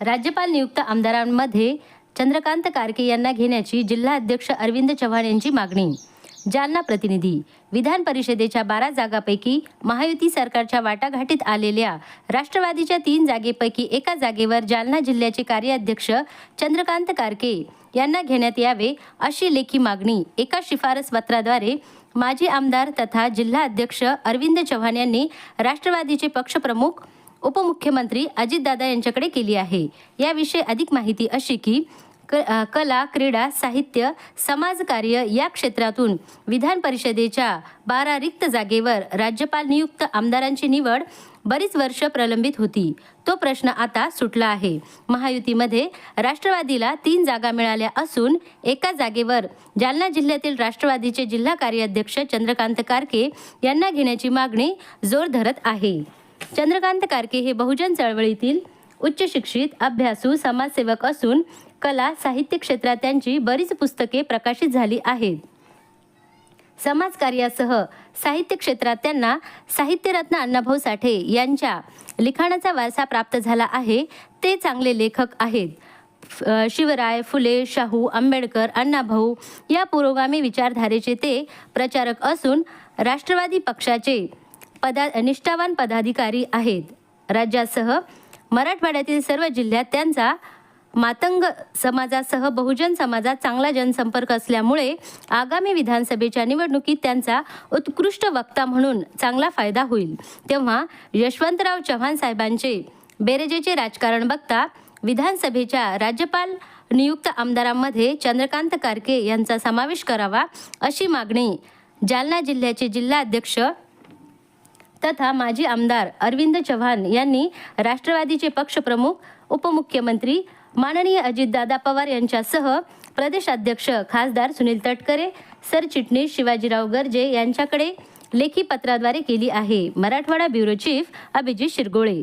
राज्यपाल नियुक्त आमदारांमध्ये चंद्रकांत कारके यांना घेण्याची जिल्हा अध्यक्ष अरविंद चव्हाण यांची मागणी. जालना प्रतिनिधी. विधान परिषदेच्या बारा जागापैकी महायुती सरकारच्या वाटाघाटीत आलेल्या राष्ट्रवादीच्या तीन जागेपैकी एका जागेवर जालना जिल्ह्याचे कार्याध्यक्ष चंद्रकांत कारके यांना घेण्यात यावे अशी लेखी मागणी एका शिफारस पत्राद्वारे माजी आमदार तथा जिल्हा अध्यक्ष अरविंद चव्हाण यांनी राष्ट्रवादीचे पक्षप्रमुख उपमुख्यमंत्री अजितदादा यांच्याकडे केली आहे. याविषयी अधिक माहिती अशी की क कला क्रीडा साहित्य समाजकार्य या क्षेत्रातून विधान परिषदेच्या बारा रिक्त जागेवर राज्यपाल नियुक्त आमदारांची निवड बरीच वर्ष प्रलंबित होती. तो प्रश्न आता सुटला आहे. महायुतीमध्ये राष्ट्रवादीला तीन जागा मिळाल्या असून एका जागेवर जालना जिल्ह्यातील राष्ट्रवादीचे जिल्हा कार्याध्यक्ष चंद्रकांत कारके यांना घेण्याची मागणी जोर धरत आहे. चंद्रकांत कारके हे बहुजन चळवळीतील उच्च शिक्षित अभ्यासू समाजसेवक असून कला साहित्य क्षेत्रात त्यांची बरीच पुस्तके प्रकाशित झाली आहेत. समाजकार्यासह साहित्य क्षेत्रात त्यांना साहित्यरत्न अण्णाभाऊ साठे यांच्या लिखाणाचा वारसा प्राप्त झाला आहे. ते चांगले लेखक आहेत. शिवराय फुले शाहू आंबेडकर अण्णाभाऊ या पुरोगामी विचारधारेचे ते प्रचारक असून राष्ट्रवादी पक्षाचे पदा निष्ठावान पदाधिकारी आहेत. राज्यासह मराठवाड्यातील सर्व जिल्ह्यात त्यांचा मातंग समाजासह बहुजन समाजात चांगला जनसंपर्क असल्यामुळे आगामी विधानसभेच्या निवडणुकीत त्यांचा उत्कृष्ट वक्ता म्हणून चांगला फायदा होईल. तेव्हा यशवंतराव चव्हाण साहेबांचे बेरजेचे राजकारण बघता विधानसभेच्या राज्यपाल नियुक्त आमदारांमध्ये चंद्रकांत कारके यांचा समावेश करावा अशी मागणी जालना जिल्ह्याचे जिल्हाध्यक्ष तथा माजी आमदार अरविंद चव्हाण यांनी राष्ट्रवादीचे पक्षप्रमुख उपमुख्यमंत्री माननीय अजितदादा पवार यांच्यासह प्रदेशाध्यक्ष खासदार सुनील तटकरे सरचिटणीस शिवाजीराव गर्जे यांच्याकडे लेखी पत्राद्वारे केली आहे. Marathwada bureau chief Abhijit Shirgole.